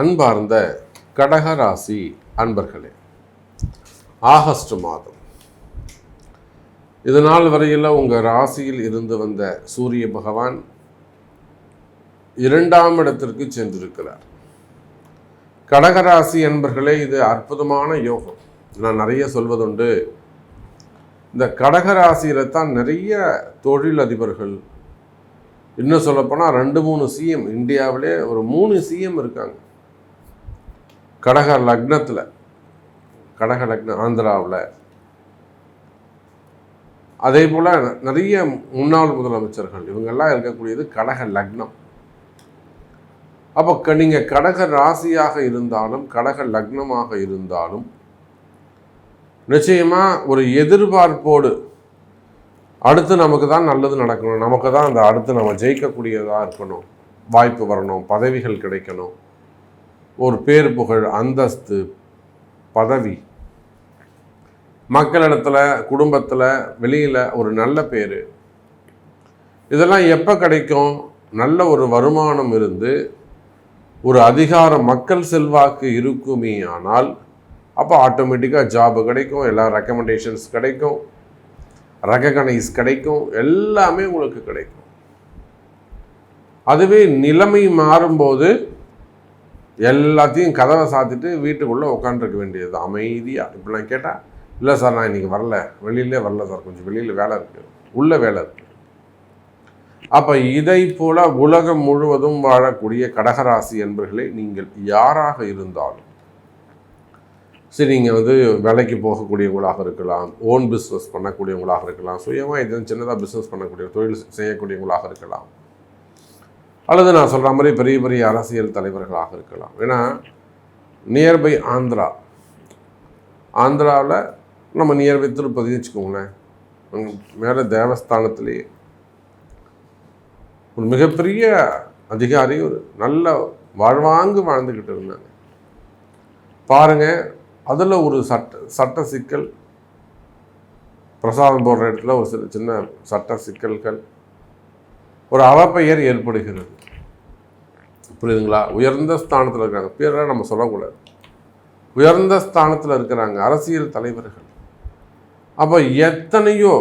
அன்பார்ந்த கடகராசி அன்பர்களே ஆகஸ்ட் மாதம். இது நாள் வரையில் உங்கள் ராசியில் இருந்து வந்த சூரிய பகவான் இரண்டாம் இடத்திற்கு சென்றிருக்கிறார். கடகராசி என்பர்களே இது அற்புதமான யோகம். நான் நிறைய சொல்வதுண்டு. இந்த கடகராசியில தான் நிறைய தொழில் அதிபர்கள் இன்னும் சொல்லப்போனால் ரெண்டு மூணு சிஎம் இந்தியாவிலே ஒரு மூணு சிஎம் இருக்காங்க. கடக லக்னத்தில் கடக லக்னம் ஆந்திராவில். அதே போல் நிறைய முன்னாள் முதலமைச்சர்கள் இவங்கெல்லாம் இருக்கக்கூடியது கடக லக்னம். அப்போ க நீங்கள் கடக ராசியாக இருந்தாலும் கடக லக்னமாக இருந்தாலும் நிச்சயமாக ஒரு எதிர்பார்ப்போடு அடுத்து நமக்கு தான் நல்லது நடக்கணும். நமக்கு தான் அந்த அடுத்து நம்ம ஜெயிக்கக்கூடியதாக இருக்கணும். வாய்ப்பு வரணும் பதவிகள் கிடைக்கணும். ஒரு பேர் புகழ் அந்தஸ்து பதவி. மக்களிடத்துல குடும்பத்தில் வெளியில் ஒரு நல்ல பேர். இதெல்லாம் எப்போ கிடைக்கும்? நல்ல ஒரு வருமானம் இருந்து ஒரு அதிகார மக்கள் செல்வாக்கு இருக்குமே ஆனால் அப்போ ஆட்டோமேட்டிக்காக ஜாப் கிடைக்கும் எல்லா ரெக்கமெண்டேஷன்ஸ் கிடைக்கும் ரெக்ககனைஸ் கிடைக்கும் எல்லாமே உங்களுக்கு கிடைக்கும். அதுவே நிலைமை மாறும்போது எல்லாத்தையும் கதவை சாத்திட்டு வீட்டுக்குள்ளே உட்காந்துருக்க வேண்டியது அமைதியாக இப்போ நான் கேட்டால் இல்லை சார் நான் இன்றைக்கி வரல. வெளியிலே வரல சார். கொஞ்சம் வெளியில் வேலை இருக்குது உள்ளே வேலை இருக்குது அப்போ இதை போல உலகம் முழுவதும் வாழக்கூடிய கடகராசி என்பர்களை நீங்கள் யாராக இருந்தாலும் சரி நீங்கள் வந்து வேலைக்கு போகக்கூடியவங்களாக இருக்கலாம் ஓன் பிஸ்னஸ் பண்ணக்கூடியவங்களாக இருக்கலாம் சுயமாக எதுவும் சின்னதாக பிஸ்னஸ் பண்ணக்கூடிய தொழில் செய்யக்கூடியவங்களாக இருக்கலாம். அல்லது நான் சொல்கிற மாதிரி பெரிய பெரிய அரசியல் தலைவர்களாக இருக்கலாம். ஏன்னா நியர்பை ஆந்திரா. ஆந்திராவில் நம்ம நியர்பை திருப்பதி வச்சுக்கோங்களேன். மேலே தேவஸ்தானத்துலேயே. ஒரு மிகப்பெரிய அதிகாரி ஒரு நல்ல வாழ்வாங்கு வாழ்ந்துக்கிட்டு இருந்தாங்க. பாருங்கள் அதில் ஒரு சட்ட சட்ட சிக்கல். பிரசாதம் போடுற இடத்துல ஒரு சில சின்ன சட்ட சிக்கல்கள். ஒரு அவப்பெயர் ஏற்படுகிறது. புரியுதுங்களா? உயர்ந்த ஸ்தானத்தில் இருக்கிறாங்க பேரெல்லாம் நம்ம சொல்லக்கூடாது. உயர்ந்த ஸ்தானத்தில் இருக்கிறாங்க அரசியல் தலைவர்கள். அப்போ எத்தனையோ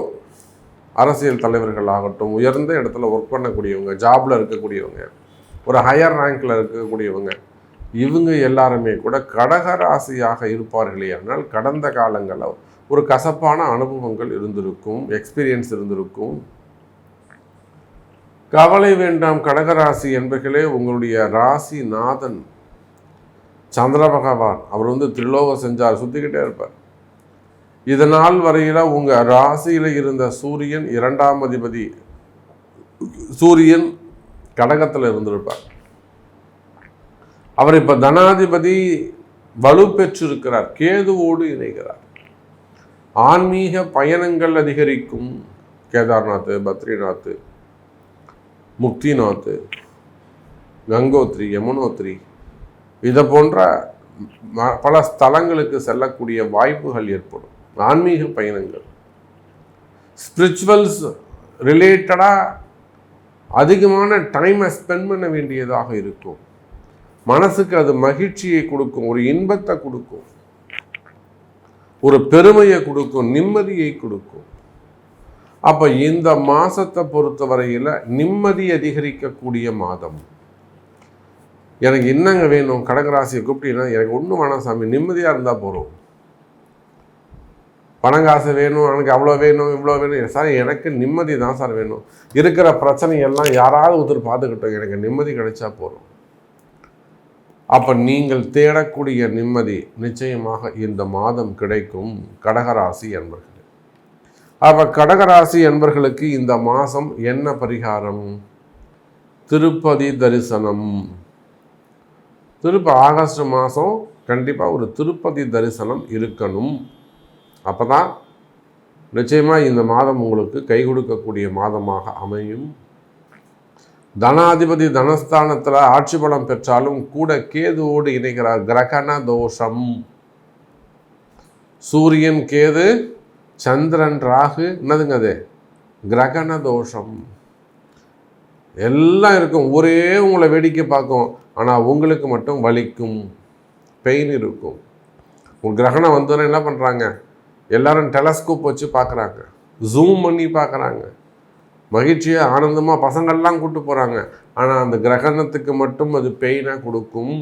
அரசியல் தலைவர்கள் ஆகட்டும் உயர்ந்த இடத்துல ஒர்க் பண்ணக்கூடியவங்க ஜாபில் இருக்கக்கூடியவங்க ஒரு ஹையர் ரேங்கில் இருக்கக்கூடியவங்க இவங்க எல்லாருமே கூட கடகராசியாக இருப்பார்களே ஆனால் கடந்த காலங்களில் ஒரு கசப்பான அனுபவங்கள் இருந்திருக்கும் எக்ஸ்பீரியன்ஸ் இருந்திருக்கும். கவலை வேண்டாம் கடகராசி என்பர்களே உங்களுடைய ராசி நாதன் சந்திர பகவான் அவர் வந்து திரிலோக செஞ்சார் சுற்றிக்கிட்டே இருப்பார். இதனால் வரையில் உங்கள் ராசியில் இருந்த சூரியன் இரண்டாம் அதிபதி சூரியன் கடகத்தில் இருந்திருப்பார். அவர் இப்போ தனாதிபதி வலு பெற்றிருக்கிறார் கேதுவோடு இணைகிறார். ஆன்மீக பயணங்கள் அதிகரிக்கும் கேதார்நாத் பத்ரிநாத் முக்திநாத் கங்கோத்ரி யமுனோத்ரி இதை போன்ற பல ஸ்தலங்களுக்கு செல்லக்கூடிய வாய்ப்புகள் ஏற்படும். ஆன்மீக பயணங்கள். ஸ்பிரிச்சுவல்ஸ் ரிலேட்டடாக அதிகமான டைமை ஸ்பெண்ட் பண்ண வேண்டியதாக இருக்கும். மனசுக்கு அது மகிழ்ச்சியை கொடுக்கும் ஒரு இன்பத்தை கொடுக்கும். ஒரு பெருமையை கொடுக்கும் நிம்மதியை கொடுக்கும். அப்போ இந்த மாதத்தை பொறுத்தவரையில் நிம்மதி அதிகரிக்கக்கூடிய மாதம். எனக்கு என்னங்க வேணும்? கடகராசியை கூப்பிட்டீங்கன்னா எனக்கு ஒன்றும் வேணாம் சாமி. நிம்மதியாக இருந்தால் போகிறோம் பணங்காசு வேணும் எனக்கு அவ்வளோ வேணும் இவ்வளோ வேணும். சார் எனக்கு நிம்மதி தான் சார் வேணும். இருக்கிற பிரச்சனையெல்லாம் யாராவது ஒருத்தர் பார்த்துக்கிட்டோம். எனக்கு நிம்மதி கிடைச்சா போகிறோம் அப்போ நீங்கள் தேடக்கூடிய நிம்மதி நிச்சயமாக இந்த மாதம் கிடைக்கும். கடகராசி என்பர்கள் அப்போ கடகராசி என்பர்களுக்கு இந்த மாதம் என்ன பரிகாரம்? திருப்பதி தரிசனம். திருப்ப ஆகஸ்ட் மாதம் கண்டிப்பாக ஒரு திருப்பதி தரிசனம் இருக்கணும். அப்போ தான் நிச்சயமாக இந்த மாதம் உங்களுக்கு கை கொடுக்கக்கூடிய மாதமாக அமையும். தனாதிபதி தனஸ்தானத்தில் ஆட்சி பலம் பெற்றாலும் கூட கேதுவோடு இணைகிறார் கிரகண தோஷம். சூரியன் கேது சந்திரன் ராகு என்னதுங்க அது? கிரகண தோஷம். எல்லாம் இருக்கும். ஒரே உங்களை வேடிக்கை பார்க்கும். ஆனால் உங்களுக்கு மட்டும் வலிக்கும். பெயின் இருக்கும். உங்கள் கிரகணம் வந்தோன்னே என்ன பண்ணுறாங்க எல்லாரும் டெலஸ்கோப் வச்சு பார்க்குறாங்க. ஜூம் பண்ணி பார்க்குறாங்க. மகிழ்ச்சியாக ஆனந்தமாக பசங்கள்லாம் கூப்பிட்டு போகிறாங்க ஆனால் அந்த கிரகணத்துக்கு மட்டும் அது பெயினாக கொடுக்கும்.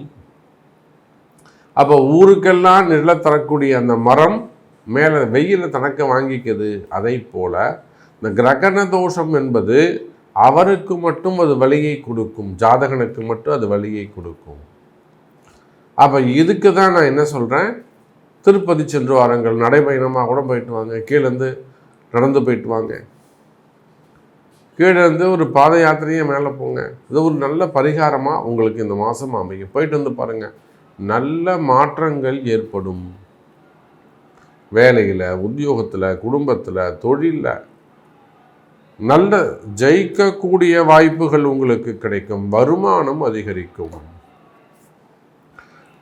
அப்போ ஊருக்கெல்லாம் நிழல் தரக்கூடிய அந்த மரம் மேலே வெயிலில் தனக்கு வாங்கிக்குது. அதை போல இந்த கிரகண தோஷம் என்பது அவருக்கு மட்டும் அது வழியை கொடுக்கும். ஜாதகனுக்கு மட்டும் அது வழியை கொடுக்கும். அப்போ இதுக்கு தான் நான் என்ன சொல்கிறேன் திருப்பதி சென்று வாருங்கள். நடைபயணமாக கூட போயிட்டு வாங்க. கீழேருந்து நடந்து போயிட்டு வாங்க. கீழே இருந்து ஒரு பாத யாத்திரையை மேலே போங்க. இது ஒரு நல்ல பரிகாரமாக உங்களுக்கு இந்த மாதம் அமையும். போயிட்டு வந்து பாருங்கள் நல்ல மாற்றங்கள் ஏற்படும். வேலையில் உத்தியோகத்தில் குடும்பத்தில் தொழிலில் நல்ல ஜெயிக்கக்கூடிய வாய்ப்புகள் உங்களுக்கு கிடைக்கும். வருமானம் அதிகரிக்கும்.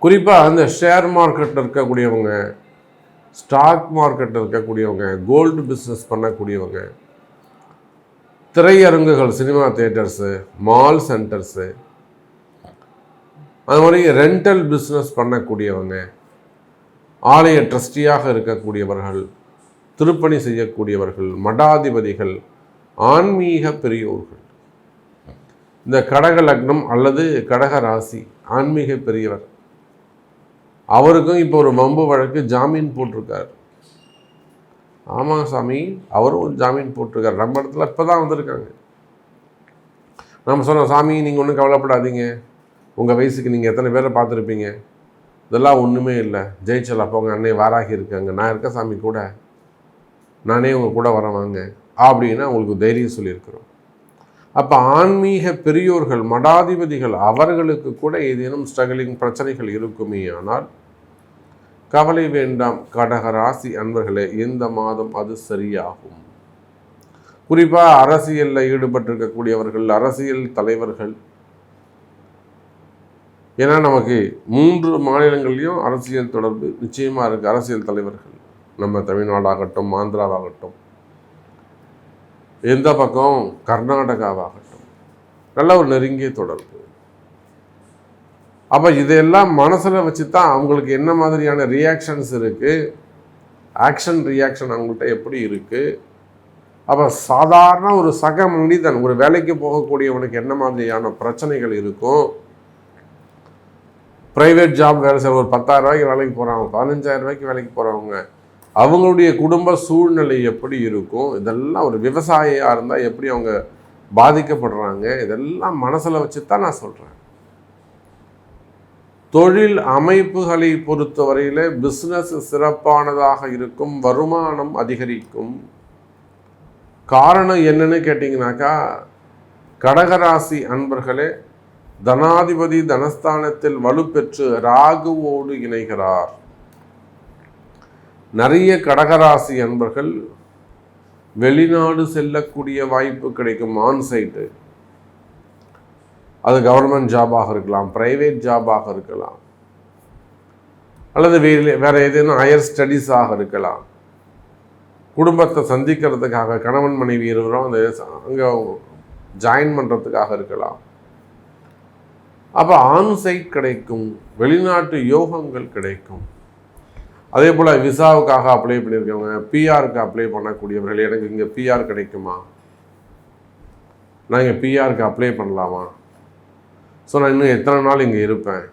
குறிப்பாக அந்த ஷேர் மார்க்கெட்டில் இருக்கக்கூடியவங்க ஸ்டாக் மார்க்கெட்டில் இருக்கக்கூடியவங்க கோல்டு பிஸ்னஸ் பண்ணக்கூடியவங்க திரையரங்குகள் சினிமா தேட்டர்ஸு மால் சென்டர்ஸு அது மாதிரி ரெண்டல் பிஸ்னஸ் பண்ணக்கூடியவங்க ஆலய ட்ரஸ்டியாக இருக்கக்கூடியவர்கள் திருப்பணி செய்யக்கூடியவர்கள் மடாதிபதிகள் ஆன்மீக பெரியோர்கள். இந்த கடக லக்னம் அல்லது கடக ராசி ஆன்மீக பெரியவர். அவருக்கும் இப்போ ஒரு மம்பு வழக்கு ஜாமீன் போட்டிருக்கார். ஆமாம் சாமி அவரும் ஒரு ஜாமீன் போட்டிருக்கார். நம்ம இடத்துல இப்போ தான் வந்திருக்காங்க. நம்ம சொன்னோம் சாமி நீங்கள் ஒன்றும் கவலைப்படாதீங்க. உங்கள் வயசுக்கு நீங்கள் எத்தனை பேரை பார்த்துருப்பீங்க? இதெல்லாம் ஒன்றுமே இல்லை. ஜெயிச்சல் அப்போ உங்கள் அன்னை வாராகி இருக்காங்க. நான் இருக்க சாமி கூட நானே உங்கள் கூட வர வாங்க அப்படின்னு உங்களுக்கு தைரியம் சொல்லியிருக்கிறோம். அப்போ ஆன்மீக பெரியோர்கள் மடாதிபதிகள் அவர்களுக்கு கூட ஏதேனும் ஸ்ட்ரகிளிங் பிரச்சனைகள் இருக்குமே ஆனால் கவலை வேண்டாம். கடக ராசி அன்பர்களே இந்த மாதம் அது சரியாகும். குறிப்பாக அரசியலில் ஈடுபட்டிருக்கக்கூடியவர்கள் அரசியல் தலைவர்கள் ஏன்னா நமக்கு மூன்று மாநிலங்கள்லேயும் அரசியல் தொடர்பு நிச்சயமாக இருக்குது அரசியல் தலைவர்கள். நம்ம தமிழ்நாடாகட்டும் ஆந்திராவாகட்டும். எந்த பக்கம்? கர்நாடகாவாகட்டும். நல்ல ஒரு நெருங்கிய தொடர்பு. அப்போ இதையெல்லாம் மனசில் வச்சு தான் அவங்களுக்கு என்ன மாதிரியான ரியாக்ஷன்ஸ் இருக்குது ஆக்ஷன் ரியாக்ஷன் அவங்கள்ட்ட எப்படி இருக்குது அப்போ சாதாரண ஒரு சக மனிதன் ஒரு வேலைக்கு போகக்கூடியவனுக்கு என்ன மாதிரியான பிரச்சனைகள் இருக்கும்? ப்ரைவேட் ஜாப் வேலை செய்கிற ஒரு பத்தாயிரம் ரூபாய்க்கு வேலைக்கு போகிறாங்க பதினஞ்சாயிரம் ரூபாய்க்கு வேலைக்கு போகிறவங்க அவங்களுடைய குடும்ப சூழ்நிலை எப்படி இருக்கும் இதெல்லாம் ஒரு விவசாயியாக இருந்தால் எப்படி அவங்க பாதிக்கப்படுறாங்க இதெல்லாம் மனசில் வச்சு தான் நான் சொல்கிறேன் தொழில் அமைப்புகளை பொறுத்தவரையில் பிஸ்னஸ் சிறப்பானதாக இருக்கும் வருமானம் அதிகரிக்கும். காரணம் என்னன்னு கேட்டிங்கனாக்கா கடகராசி அன்பர்களே தனாதிபதி தனஸ்தானத்தில் வலுப்பெற்று ராகுவோடு இணைகிறார். நிறைய கடகராசி அன்பர்கள் வெளிநாடு செல்லக்கூடிய வாய்ப்பு கிடைக்கும் ஆன்சைட்டு அது கவர்மெண்ட் ஜாபாக இருக்கலாம் ப்ரைவேட் ஜாபாக இருக்கலாம். அல்லது வேறு வேறு ஏதேனும் ஹையர் ஸ்டடீஸாக இருக்கலாம். குடும்பத்தை சந்திக்கிறதுக்காக கணவன் மனைவி இருவரும் அந்த அங்கே ஜாயின் பண்ணுறதுக்காக இருக்கலாம். அப்போ ஆன்சைட் கிடைக்கும் வெளிநாட்டு யோகங்கள் கிடைக்கும். அதே போல் விசாவுக்காக அப்ளை பண்ணியிருக்கவங்க பிஆருக்கு அப்ளை பண்ணக்கூடியவர்கள் எனக்கு இங்கே பிஆர் கிடைக்குமா? நான் இங்கே பிஆருக்கு அப்ளை பண்ணலாமா? ஸோ நான் இன்னும் எத்தனை நாள் இங்கே இருப்பேன்?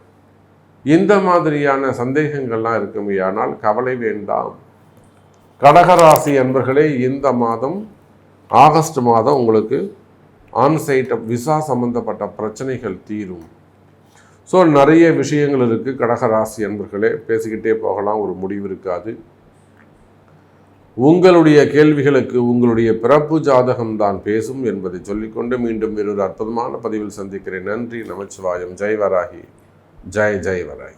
இந்த மாதிரியான சந்தேகங்கள்லாம் இருக்குமையானால் கவலை வேண்டாம். கடகராசி என்பர்களே இந்த மாதம் ஆகஸ்ட் மாதம் உங்களுக்கு ஆன்சைட் விசா சம்பந்தப்பட்ட பிரச்சனைகள் தீரும். ஸோ நிறைய விஷயங்கள் இருக்குது கடகராசி அன்பர்களே பேசிக்கிட்டே போகலாம். ஒரு முடிவு இருக்காது. உங்களுடைய கேள்விகளுக்கு உங்களுடைய பிறப்பு ஜாதகம் தான் பேசும் என்பதை சொல்லிக்கொண்டு மீண்டும் இன்னொரு அற்புதமான பதிவில் சந்திக்கிறேன். நன்றி நமச்சிவாயம். ஜெய் வராகி. ஜெய் ஜெய் வராகி.